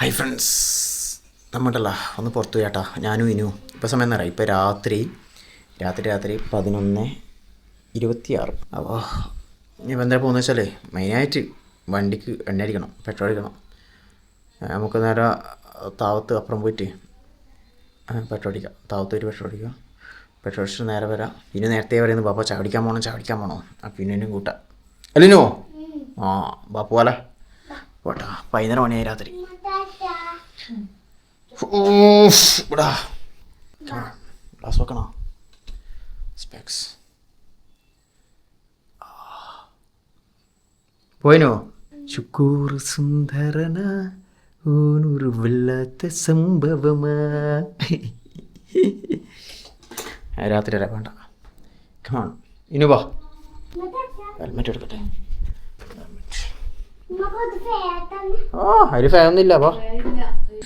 Hi friends നമ്മുണ്ടല്ല ഒന്ന് പുറത്തു ചേട്ടാ ഞാനും ഇനു. ഇപ്പോൾ സമയം എന്ന് പറയാം ഇപ്പോൾ രാത്രി രാത്രി രാത്രി പതിനൊന്ന് ഇരുപത്തിയാറ്. അപ്പോൾ ഇനി എന്താ പോകുന്നത് വെച്ചാലേ മെയിനായിട്ട് വണ്ടിക്ക് എണ്ണ അടിക്കണം പെട്രോൾ അടിക്കണം. നമുക്ക് നേരെ താവത്ത് അപ്പുറം പോയിട്ട് പെട്രോൾ അടിക്കാം. താവത്ത് ഒരു പെട്രോൾ അടിക്കാം പെട്രോൾ അടിച്ചിട്ട് നേരെ വരാം. ഇനി നേരത്തെ പറയുന്നത് ബാപ്പ ചാടിക്കാൻ പോകണം ചാടിക്കാൻ പോകണോ ആ ഇനിയും കൂട്ടാം. അല്ലിനോ ആ ബാപ്പു പോലെ. പോട്ടാ. വൈകുന്നേരം മണിയായി രാത്രി. ഇവിടാ. ഗ്ലാസ് വെക്കണോ? സ്പെക്സ് പോയിനോ? ശുക്കൂർ സുന്ദരന ഊനൂർ വല്ലാത്ത സംഭവമാ. ആ, രാത്രി വരെ വേണ്ട. കമാൺ ഇനി വാ. ഹെൽമെറ്റ് എടുക്കട്ടെ. ആ ഒരു ഇല്ല അപ്പൊ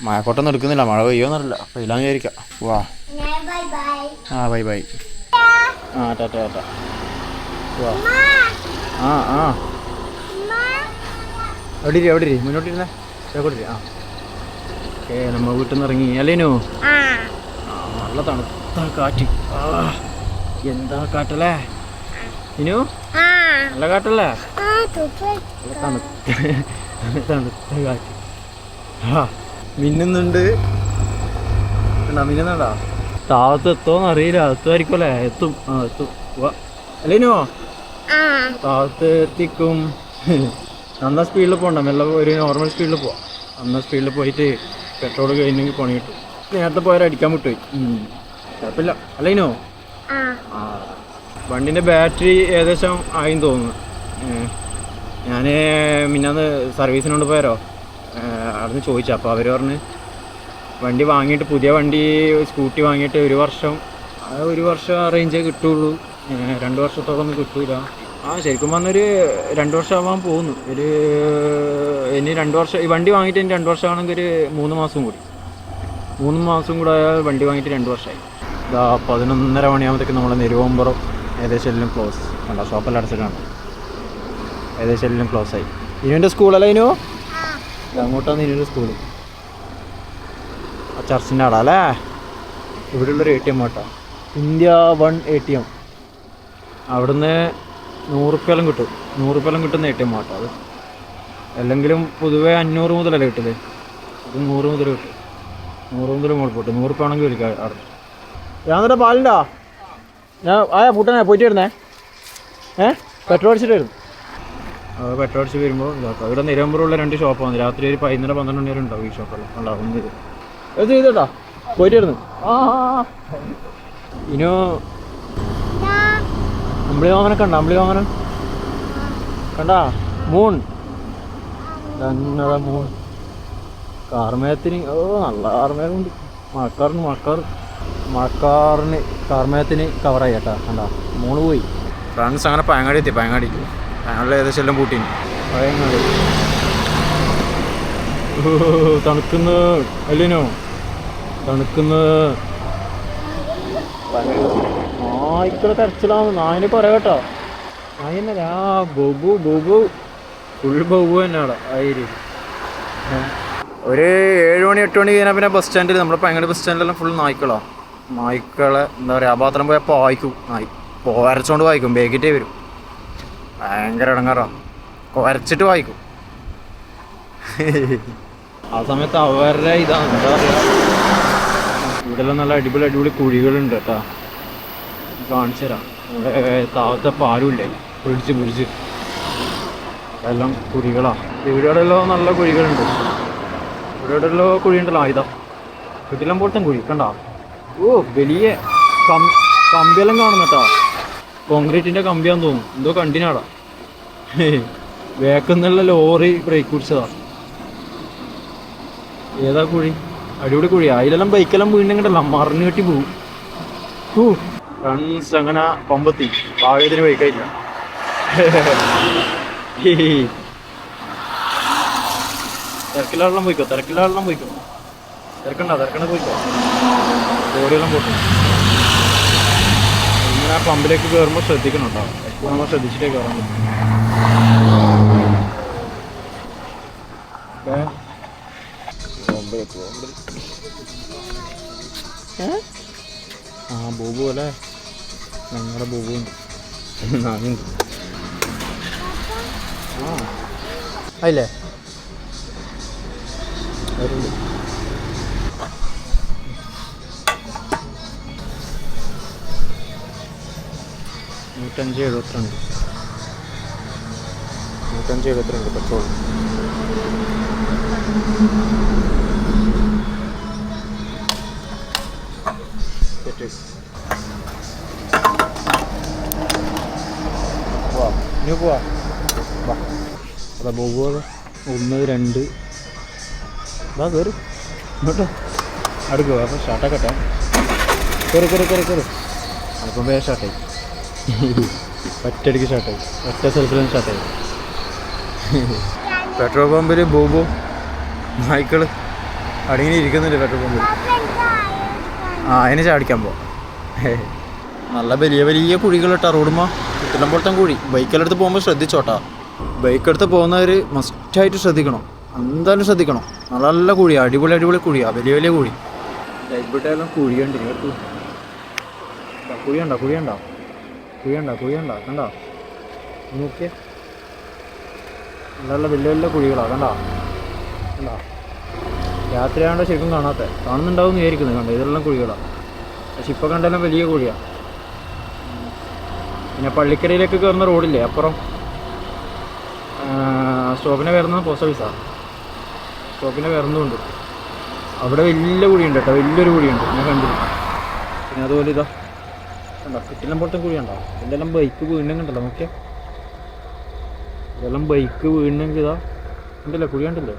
മഴക്കോട്ടൊന്നും എടുക്കുന്നില്ല. മഴ പെയ്യോന്നറില്ല അപ്പൊ ഇല്ലാന്ന് വിചാരിക്കാം. വാ. ആ ബൈ ബൈ. ആ ടാറ്റ ടാറ്റ വാ. ആ ആ. എവിടെ ഇരി എവിടെ ഇരി മുന്നോട്ടിരുന്നേ. ചേക്കോട്ടിരി ആ. ഓക്കെ നമ്മ വീട്ടിൽ നിന്ന് ഇറങ്ങി അല്ലേനു ആ നല്ല തണുത്ത കാറ്റ്. എന്താ കാട്ടല്ലേ ഇനു? നല്ല കാട്ടല്ലേ നല്ല തണുത്ത തണുത്ത കാറ്റ്. ആ. മിന്നുന്നുണ്ട്. മിന്നുന്നുണ്ടോ? താഴത്ത് എത്തോന്ന് അറിയില്ല എത്തുമായിരിക്കുമല്ലേ എത്തും. ആ എത്തും. അല്ലേനോ? താഴത്ത് എത്തിക്കും നന്ന സ്പീഡിൽ പോകണ്ട മെല്ലെ ഒരു നോർമൽ സ്പീഡിൽ പോവാം. നന്ന സ്പീഡിൽ പോയിട്ട് പെട്രോൾ കഴിഞ്ഞെങ്കിൽ പണി കിട്ടും. നേരത്തെ പോയാൽ അടിക്കാൻ വിട്ടുപോയി ഉം. കുഴപ്പമില്ല. അല്ലേനോ? ആ. വണ്ടിന്റെ ബാറ്ററി ഏകദേശം ആയി തോന്നുന്നു. ഞാൻ മിന്നാന്ന് സർവീസിനോട് പോയാലോ? അവിടുന്ന് ചോദിച്ചു. അപ്പോൾ അവർ പറഞ്ഞ് വണ്ടി വാങ്ങിയിട്ട് പുതിയ വണ്ടി സ്കൂട്ടി വാങ്ങിയിട്ട് ഒരു വർഷം ഒരു വർഷം റേഞ്ചേ കിട്ടുള്ളൂ. രണ്ട് വർഷത്തോളം കിട്ടൂല. ആ ശരിക്കും പറഞ്ഞൊരു രണ്ട് വർഷം ആവാൻ പോകുന്നു. ഒരു ഇനി രണ്ട് വർഷം ഈ വണ്ടി വാങ്ങിയിട്ട് ഇനി രണ്ട് വർഷമാണെങ്കിൽ ഒരു മൂന്ന് മാസം കൂടി. മൂന്ന് മാസം കൂടെ ആയാൽ വണ്ടി വാങ്ങിയിട്ട് രണ്ട് വർഷമായി. ഇതാ പതിനൊന്നര മണിയാകുമ്പോഴത്തേക്ക് നമ്മളെ നെരുവമ്പുറം ഏകദേശം എല്ലാം ക്ലോസ് കണ്ടോ ഷോപ്പെല്ലാം അടച്ചിട്ടാണ്. ഏകദേശം എല്ലാം ക്ലോസ് ആയി. ഇനുവിന്റെ സ്കൂളല്ല ഇനു? അങ്ങോട്ടാണ് ഇനിയൊരു സ്കൂൾ ആ ചർച്ചിന്റെ ആടാ അല്ലേ? ഇവിടെയുള്ളൊരു എ ടി എം ആട്ടോ. India one A T M അവിടുന്ന് നൂറുപ്യോളം കിട്ടും. നൂറുപ്യോളം കിട്ടുന്ന എ ടി എം ആട്ടോ അത്. അല്ലെങ്കിലും പൊതുവേ അഞ്ഞൂറ് മുതലല്ലേ കിട്ടില്ലേ ഇത് നൂറ് മുതൽ കിട്ടും. നൂറ് മുതൽ മുകളിൽ പോട്ടെ. നൂറുപ്യ ആണെങ്കിൽ വിളിക്കാം അവിടെ എന്നിട്ട് പാലിന്റെ ഞാൻ ആ പൂട്ടനെ പോയിട്ട് വരുന്നേ. ഏ? പെട്രോൾ അടിച്ചിട്ട് വരും അത് പെട്രോൾ അടിച്ച് വരുമ്പോൾ ഇതാക്കാം. ഇവിടെ നിരമ്പുറമുള്ള രണ്ട് ഷോപ്പാണ് രാത്രി ഒരു പതിനൊന്നര പന്ത്രണ്ട് മണി വരെ ഉണ്ടാവും ഈ ഷോപ്പെല്ലാം ഉണ്ടാവും ഇത്. ചെയ്തോട്ടാ പോയിട്ടായിരുന്നു ആ ഇനോ. അമ്പിളി വാങ്ങനൊക്കെ ഉണ്ടോ അമ്പിളി വാങ്ങനം കണ്ടാ? മൂൺ തന്നട മൂൺ കാർമേയത്തിന് ഓ നല്ല കാർമേയമുണ്ട് മഴക്കാറിന് മഴക്കാർ മഴക്കാറിന് കാർമേയത്തിന് കവറായി കേട്ടാ. കണ്ടാ? മൂണ് പോയി. ഫ്രണ്ട്സ് അങ്ങനെ പയങ്ങാടി എത്തി. പയങ്ങാടി പയങ്ങാടിൽ ഏകദേശം എല്ലാം പൂട്ടീന്. പയങ്ങാടി തണുക്കുന്ന തണുക്കുന്നു തണുക്കുന്ന. നായ്ക്കളെ കരച്ചിലാണ് നായനെ കേട്ടോ. നായന്നെ ആ ബൊബു ബൊബു. ഫുൾ ബൊബു തന്നെയാണ്. ആയിരം ആയിരി ഒരു ഏഴ് മണി എട്ട് മണി കഴിഞ്ഞാൽ പിന്നെ ബസ് സ്റ്റാൻഡിൽ നമ്മുടെ പയങ്ങാടി ബസ് സ്റ്റാൻഡിലെല്ലാം ഫുൾ നായ്ക്കളാണ് നായ്ക്കളെ. എന്താ പറയുക ആ പാത്രം പോയപ്പോൾ വായിക്കും നായി പോരച്ചോണ്ട് വായിക്കും. ബേക്കിട്ടേ വരും. ഭയങ്കര ഇടങ്ങാറോ. കുരച്ചിട്ട് വായിക്കും. ആ സമയത്ത് അവരുടെ ഇതാണ് എന്താ പറയുക ഇവിടെ നല്ല അടിപൊളി അടിപൊളി കുഴികളുണ്ട് കേട്ടോ. കാണിച്ചു തരാം താഴത്തെ പാലുമില്ലേ പിടിച്ച് പിടിച്ച്. എല്ലാം കുഴികളാ. ഇവിടെയെല്ലാം നല്ല കുഴികളുണ്ട്. ഇവിടെയെല്ലാം കുഴിയുണ്ടല്ലോ ആ ഇതാ. വീട്ടിലും പോലത്തെ കുഴി കണ്ട ഓ വലിയ കമ്പിയെല്ലാം കാണുന്നട്ടാ കോൺക്രീറ്റിന്റെ കമ്പിയാന്ന് തോന്നുന്നു. എന്തോ കണ്ടിനാടാ. വേക്കുന്നുള്ള ലോറി ബ്രേക്ക് പിടിച്ചതാ. ഏതാ കുഴി? അടിപൊളി കുഴി. അതിലെല്ലാം ബൈക്കെല്ലാം വീണ്ടെങ്കിലല്ല മറിഞ്ഞു കെട്ടി പോകും റൺസ് അങ്ങനെ പമ്പത്തി. ഭാഗ്യത്തിന് ബൈക്കായില്ല തിരക്കിലാളെല്ലാം പോയിക്കോ. തിരക്കിലാളെല്ലാം പോയിക്കോ. തിരക്കണ്ട. തിരക്കണ്ട പോയിക്കോ. ലോറിയെല്ലാം പോട്ടു. ഇങ്ങനെ ആ പമ്പിലേക്ക് കയറുമ്പോൾ ശ്രദ്ധിക്കണം കേട്ടോ നമ്മൾ ശ്രദ്ധിച്ചിട്ടേ കയറാൻ പറ്റും? ആ ബോബു അല്ലേ? ഞങ്ങളുടെ ബോബു. നാനുണ്ട് ആ. അതില്ലേ അവരുണ്ട് നൂറ്റഞ്ച് എഴുപത്തിരണ്ട്. നൂറ്റഞ്ച് എഴുപത്തിരണ്ട് പെട്രോൾ ഒന്ന് രണ്ട്. വാ കയറി ഇങ്ങോട്ടോ. അടുക്കുക അപ്പം ഷർട്ടാക്കട്ടെ കയറി കയറി കയറി കയറി അപ്പം വേറെ ഷർട്ടായി ഒറ്റയടിക്ക് ഷർട്ടായി ഒറ്റ സെൽഫിലും സ്റ്റാർട്ടായി പെട്രോൾ പമ്പിൽ ബോബു നായ്ക്കൾ അടങ്ങി ഇരിക്കുന്നില്ല പെട്രോൾ പമ്പിൽ ആ അതിനെ ചാടിക്കാൻ പോവാം. നല്ല വലിയ വലിയ കുഴികളിട്ടാ റോഡുമ്മ കുത്തിലം പോലത്തെ കുഴി. ബൈക്കിലെടുത്ത് പോകുമ്പോൾ ശ്രദ്ധിച്ചോട്ടാ. ബൈക്കെടുത്ത് പോകുന്നവർ മസ്റ്റായിട്ട് ശ്രദ്ധിക്കണം. എന്തായാലും ശ്രദ്ധിക്കണം. നല്ല നല്ല കുഴിയാ അടിപൊളി അടിപൊളി കുഴിയാ. വലിയ വലിയ കുഴി. ഇവിടെയെല്ലാം കുഴിയുണ്ട്. കുഴിയുണ്ടോ? കുഴിയുണ്ടോ? കുഴിയുണ്ടോ? കുഴിയുണ്ടോ? കണ്ടോ? നോക്കിയേ. നല്ല വലിയ വലിയ കുഴികളാണ് കണ്ടോ? കണ്ടോ? രാത്രിയാണ്ട് ശരിക്കും കാണാത്ത. കാണുന്നുണ്ടാവും വിചാരിക്കുന്നത് കണ്ടോ? ഇതെല്ലാം കുഴികളാണ് പക്ഷെ ഇപ്പോൾ കണ്ടെല്ലാം വലിയ കുഴിയാണ് പിന്നെ പള്ളിക്കരയിലേക്ക് കയറുന്ന റോഡില്ലേ അപ്പുറം? സ്റ്റോപ്പിനെ വരുന്നത് പോസ്റ്റ് ഓഫീസാണ് സ്റ്റോപ്പിനെ വരുന്നതുണ്ട് അവിടെ വലിയ കുഴിയുണ്ട് കേട്ടോ വലിയൊരു കുഴിയുണ്ട്. ഞാൻ കണ്ടിരുന്നു. പിന്നെ അതുപോലെ ഇതാ കണ്ടോ? കിട്ടിലും പുറത്തും കുഴിയുണ്ടോ? ഇതെല്ലാം ബൈക്ക് വീണെങ്കിണ്ടല്ലോ നോക്കിയാ. ഇതെല്ലാം ബൈക്ക് വീണെങ്കിൽ ഇതാ ഉണ്ടല്ലോ കുഴി കണ്ടില്ലേ?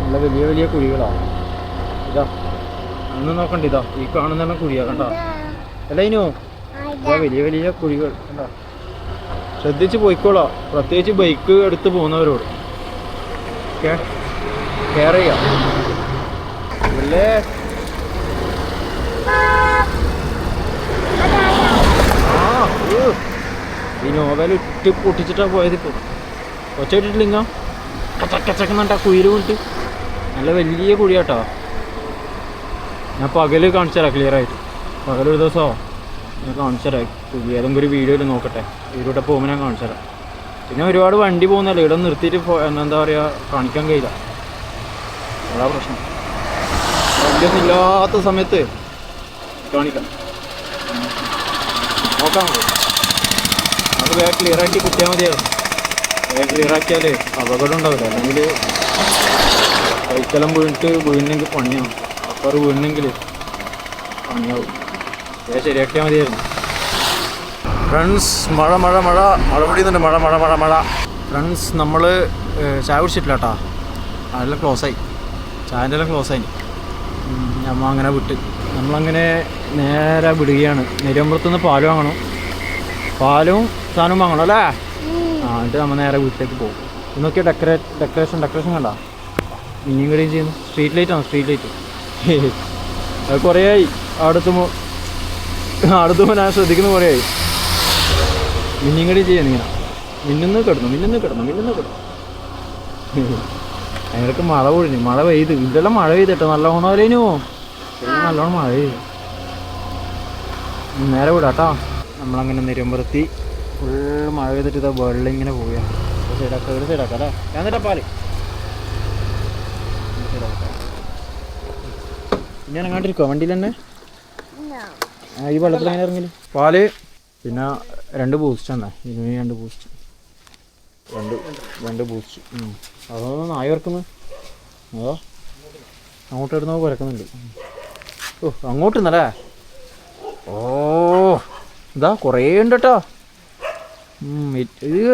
നല്ല വലിയ വലിയ കുഴികളാണ് ഇതാ അന്ന് നോക്കണ്ട ഇതാ ഈ കാണുന്നെല്ലാം കുഴിയാ കണ്ടോ. അല്ല ഇനോ ഇതാ വലിയ വലിയ കുഴികൾ കണ്ട. ശ്രദ്ധിച്ച് പോയിക്കോളാം. പ്രത്യേകിച്ച് ബൈക്ക് എടുത്ത് പോകുന്നവരോട്. ഓക്കെ? കെയർ ചെയ്യാം. ആ. ഈ നോവൽ ഇട്ട് പൊട്ടിച്ചിട്ടാ പോയത് ഇപ്പോൾ ഒച്ചയിട്ടിട്ടില്ല കച്ചക്കച്ചക്കുന്നുണ്ട് കുയിൽ വീണിട്ട് നല്ല വലിയ കുഴിയാട്ടോ. ഞാൻ പകൽ കാണിച്ചു തരാം ക്ലിയർ ആയിട്ട്. പകലൊരു ദിവസമോ ഞാൻ കാണിച്ചു തരാം ഏതെങ്കിലും ഒരു വീഡിയോയിൽ നോക്കട്ടെ. ഇതിലൂടെ പോകുമ്പോൾ ഞാൻ കാണിച്ചു തരാം പിന്നെ ഒരുപാട് വണ്ടി പോകുന്നല്ലേ ഇവിടെ നിർത്തിയിട്ട് എന്താ പറയുക കാണിക്കാൻ കഴിയില്ല. അതാ പ്രശ്നം. വണ്ടിയൊന്നും ഇല്ലാത്ത സമയത്ത് കാണിക്കാം. നോക്കാം. അത് വേഗം ക്ലിയർ ആക്കി കുത്തിയാൽ മതിയായിരുന്നു ക്ലിയർ അപകടം ഉണ്ടാവില്ല അല്ലെങ്കിൽ കൈക്കലം വീണിട്ട് വീണെങ്കിൽ പണിയാവും. അപ്പർ വീണെങ്കിൽ പണിയാവും. ഞാൻ ശരിയാക്കിയാൽ മതിയായിരുന്നു. ഫ്രണ്ട്സ് മഴ മഴ മഴ. മഴ പൊടിയുന്നുണ്ട് മഴ മഴ മഴ മഴ. ഫ്രണ്ട്സ് നമ്മൾ ചായ കുടിച്ചിട്ടില്ല കേട്ടോ അതെല്ലാം ക്ലോസ് ആയി ചായന്റെ എല്ലാം ക്ലോസ് ആയി നമ്മൾ അങ്ങനെ വിട്ട്. നമ്മളങ്ങനെ നേരെ വിടുകയാണ്. നെരുമ്പുറത്തുനിന്ന് പാൽ വാങ്ങണം. പാലും സാധനവും വാങ്ങണം അല്ലേ? എന്നിട്ട് നമ്മൾ നേരെ വീട്ടിലേക്ക് പോകും. ഇന്നൊക്കെ ഡെക്കറേറ്റ് ഡെക്കറേഷൻ ഡെക്കറേഷൻ കണ്ട? ഇനിയും കൂടി ചെയ്യുന്നു. സ്ട്രീറ്റ് ലൈറ്റ് ആണ് സ്ട്രീറ്റ് ലൈറ്റ് അത് കുറേ ആയി. അടുത്തുമ്പോൾ അടുത്തുമ്പോൾ ഞാൻ ശ്രദ്ധിക്കുന്ന കുറേ ആയി. മിന്നിയും കൂടി ചെയ്യുന്നു ഇങ്ങനെ. മിന്നുന്ന് കിടന്നു മിന്നുന്ന് കിടന്നു മിന്നുന്ന് കിടന്നു. അതിനൊക്കെ മഴ പൊഴിഞ്ഞു. മഴ പെയ്ത്. ഇതെല്ലാം മഴ പെയ്തിട്ടോ നല്ലോണം വരേനു നല്ലോണം മഴ പെയ്തു. നേരെ വിടാട്ടോ നമ്മളങ്ങനെ നിരമ്പുറത്തി ഫുള്ള് മഴ പെയ്തിട്ട് ഇതാ വെള്ളം ഇങ്ങനെ പോവുക ഒരു സൈഡാക്കാം ഒരു സൈഡാക്കാം അല്ലേ? ഞാൻ തരാം പാൽ. ഇനി വണ്ടിയിൽ തന്നെ? ഈ വെള്ളത്തിൽ എങ്ങനെ ഇറങ്ങി പാൽ. പിന്നെ രണ്ട് ബൂസ്റ്റ് തന്നെ ഇനി രണ്ട് ബൂസ്റ്റ് രണ്ട് രണ്ട് ബൂസ്റ്റ് അതൊന്നും നായ ഇറക്കുന്നത് അതോ? അങ്ങോട്ട് ഇടുന്ന കുരക്കുന്നുണ്ട് ഓ അങ്ങോട്ട് ഇന്നല്ലേ ഓ ഇതാ കുറേ ഉണ്ട് കേട്ടോ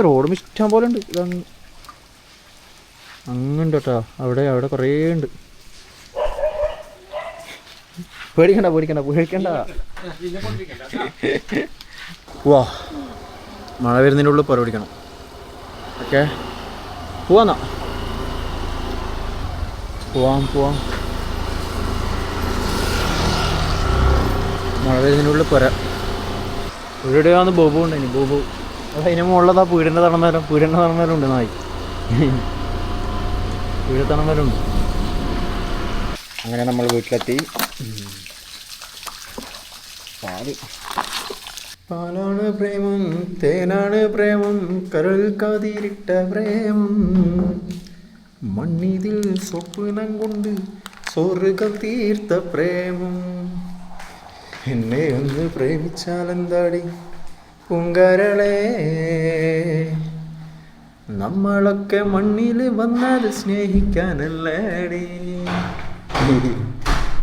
റോഡും ഇഷ്ടം പോലെ ഉണ്ട്. ഇതങ്ങ് അങ്ങുണ്ട് കേട്ടോ അവിടെ അവിടെ കുറേ ഉണ്ട്. പേടിക്കണ്ട പേടിക്കണ്ട പേടിക്കണ്ട. വാ. മഴ വരുന്നതിന്റെ ഉള്ളിൽ പുറപിടിക്കണം ഓക്കെ. പോവാന്നാ. പോവാം പോവാം. മഴ വരുന്നതിന്റെ ഉള്ളിൽ പുര. ഇവിടെയാന്ന് ബോബു ഉണ്ടായിന് ബോബു. അതിന് മുകളിലതാ പീടിന്റെ തണമേലും പീടിന്റെ തണമേലും ഉണ്ട് നായി. വീട് തണമേലും ഉണ്ട്. അങ്ങനെ നമ്മൾ വീട്ടിലെത്തി. പാൽ. പാലാണ് പ്രേമം തേനാണ് പ്രേമം കരൾ കാതിരിട്ട പ്രേമം. മണ്ണിതിൽ സ്വപ്നം കൊണ്ട് സ്വർഗം തീർത്ത പ്രേമം. എന്നെ ഒന്ന് പ്രേമിച്ചാലെന്താടി? പൂങ്കരളേ നമ്മളൊക്കെ മണ്ണിൽ വന്നത് സ്നേഹിക്കാനല്ലേടി.